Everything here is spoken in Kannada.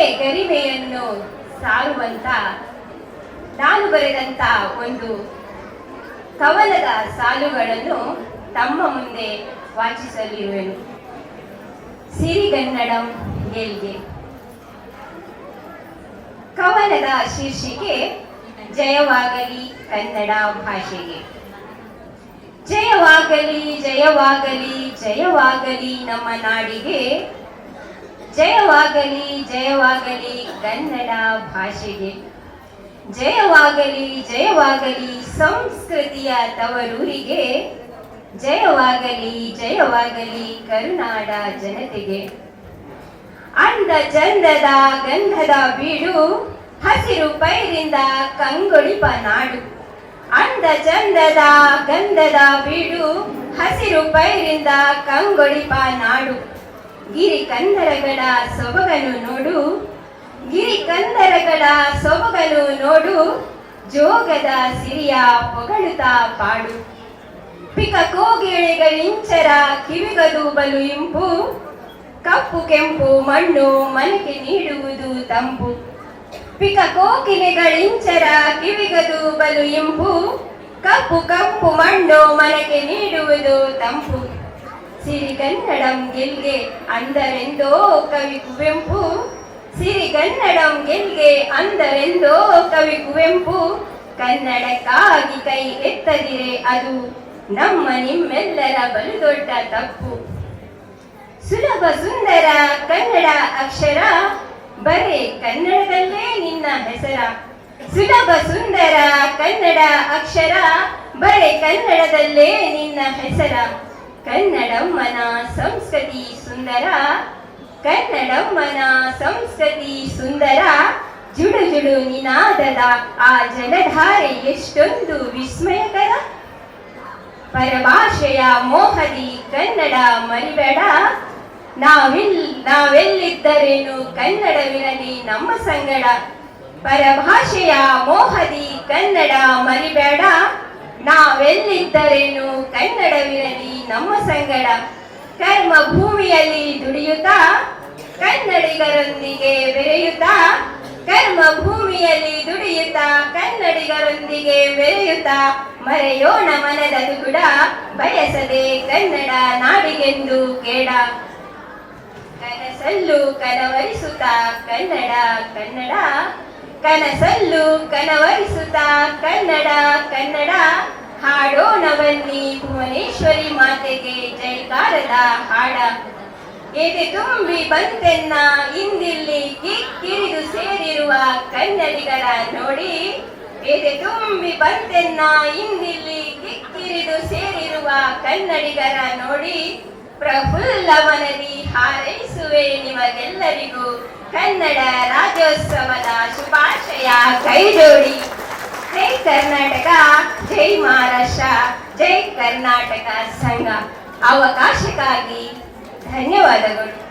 ಗರಿವೆ ಗರಿವೆಯನ್ನು ಸಾರುವಂತ, ನಾನು ಬರೆದಂತ ಒಂದು ಕವನದ ಸಾಲುಗಳನ್ನು ತಮ್ಮ ಮುಂದೆ ವಾಚಿಸಲಿರುವೆನು. ಸಿರಿಗನ್ನಡಂ ಗೆಲ್ಗೆ ಕವನದ ಶೀರ್ಷಿಕೆ ಜಯವಾಗಲಿ ಕನ್ನಡ ಭಾಷೆಗೆ. ಜಯವಾಗಲಿ ಜಯವಾಗಲಿ ಜಯವಾಗಲಿ ನಮ್ಮ ನಾಡಿಗೆ ಜಯವಾಗಲಿ ಜಯವಾಗಲಿ ಕನ್ನಡ ಭಾಷೆಗೆ. ಜಯವಾಗಲಿ ಜಯವಾಗಲಿ ಸಂಸ್ಕೃತಿಯ ತವರೂರಿಗೆ. ಜಯವಾಗಲಿ ಜಯವಾಗಲಿ ಕರುನಾಡ ಜನತೆಗೆ. ಅಂದ ಚಂದದ ಗಂಧದ ಬೀಡು, ಹಸಿರು ಪೈರಿಂದ ಕಂಗೊಳಿಪ ನಾಡು. ಅಂದ ಚಂದದ ಗಂಧದ ಬೀಡು, ಹಸಿರು ಪೈರಿಂದ ಕಂಗೊಳಿಪ ನಾಡು. ಗಿರಿ ಕಂದರಗಳ ಸೊಬಗನು ನೋಡು. ಗಿರಿ ಕಂದರಗಳ ಸೊಬಗನು ನೋಡು. ಜೋಗದ ಸಿರಿಯ ಪೊಗಳುತ್ತಾ ಪಾಡು. ಪಿಕ ಕೋಗಿಳೆಗಳಿಂಚರ ಕಿವಿಗದು ಬಲು ಇಂಪು. ಕಪ್ಪು ಕೆಂಪು ಮಣ್ಣು ಮನಕ್ಕೆ ನೀಡುವುದು ತಂಪು. ಪಿಕ ಕೋಕಿಲೆಗಳಿಂಚರ ಕಿವಿಗದು ಬಲು ಇಂಪು. ಕಪ್ಪು ಕಪ್ಪು ಮಣ್ಣು ಮನಕ್ಕೆ ನೀಡುವುದು ತಂಪು. ಸಿರಿಗನ್ನಡಂ ಗೆಲ್ಗೆ ಅಂದರೆಂದೋ ಕವಿ ಕುವೆಂಪು? ಸಿರಿಗನ್ನಡಂ ಗೆಲ್ಗೆ ಅಂದರೆಂದೋ ಕವಿ ಕುವೆಂಪು? ಕನ್ನಡಕ್ಕಾಗಿ ಕೈ ಎತ್ತದಿರೆ ಅದು ನಮ್ಮ ನಿಮ್ಮೆಲ್ಲರ ಬಲು ದೊಡ್ಡ ತಪ್ಪು. ಸುಲಭ ಸುಂದರ ಕನ್ನಡ ಅಕ್ಷರ, ಬರೇ ಕನ್ನಡದಲ್ಲೇ ನಿನ್ನ ಹೆಸರ. ಸುಲಭ ಸುಂದರ ಕನ್ನಡ ಅಕ್ಷರ, ಬರೇ ಕನ್ನಡದಲ್ಲೇ ನಿನ್ನ ಹೆಸರ. ಕನ್ನಡಮ್ಮನ ಸಂಸ್ಕೃತಿ ಸುಂದರ. ಕನ್ನಡಮ್ಮನ ಸಂಸ್ಕೃತಿ ಸುಂದರ. ಜುಡು ಜುಡು ನಿನಾದದ ಆ ಜನಧಾರೆ ಎಷ್ಟೊಂದು ವಿಸ್ಮಯಕರ. ಪರಭಾಷೆಯ ಮೋಹದಿ ಕನ್ನಡ ಮರಿಬೇಡ. ನಾವಿಲ್, ನಾವೆಲ್ಲಿದ್ದರೇನು ಕನ್ನಡವಿರಲಿ ನಮ್ಮ ಸಂಗಡ. ಪರಭಾಷೆಯ ಮೋಹದಿ ಕನ್ನಡ ಮರಿಬೇಡ. ನಾವೆಲ್ಲಿದ್ದರೇನು? ಕನ್ನಡವಿರಲಿ, ನಮ್ಮ ಸಂಗಡ. ಕರ್ಮ ಭೂಮಿಯಲ್ಲಿ ದುಡಿಯುತ್ತಾ ಕನ್ನಡಿಗರೊಂದಿಗೆ ಬೆರೆಯುತ್ತಾ. ಕರ್ಮ ಭೂಮಿಯಲ್ಲಿ ದುಡಿಯುತ್ತಾ ಕನ್ನಡಿಗರೊಂದಿಗೆ ಬೆರೆಯುತ್ತಾ. ಮರೆಯೋಣ ಮನದದು ಕೂಡ ಬಯಸದೆ ಕನ್ನಡ ನಾಡಿಗೆಂದು ಕೇಡ ಕನಸಲ್ಲು ಕನವರಿಸುತ್ತಾ ಕನ್ನಡ ಕನ್ನಡ. ಕನಸಲ್ಲು ಕನವರಿಸುತ್ತಾ ಕನ್ನಡ ಕನ್ನಡ. ಹಾಡೋಣ ಬನ್ನಿ ಭುವನೇಶ್ವರಿ ಮಾತೆಗೆ ಜೈಕಾರದ ಹಾಡ. ಎದೆ ತುಂಬಿ ಬಂತೆನ್ನ ಇಂದಿಲ್ಲಿ ಕಿಕ್ಕಿರಿದು ಸೇರಿರುವ ಕನ್ನಡಿಗರ ನೋಡಿ. ಎದೆ ತುಂಬಿ ಬಂತೆನ್ನ ಇಂದಿಲ್ಲಿ ಕಿಕ್ಕಿರಿದು ಸೇರಿರುವ ಕನ್ನಡಿಗರ ನೋಡಿ. ಪ್ರಫುಲ್ಲವನದಿ ಹಾರೈಸುವೆ ನಿಮಗೆಲ್ಲರಿಗೂ ಕನ್ನಡ ರಾಜ್ಯೋತ್ಸವದ ಶುಭಾಶಯ. ಕೈಜೋಡಿ. ಕರ್ನಾಟಕ ಜೈ ಮಹಾರಾಷ್ಟ್ರ ಜೈ ಕರ್ನಾಟಕ ಸಂಘ. ಅವಕಾಶಕ್ಕಾಗಿ ಧನ್ಯವಾದಗಳು.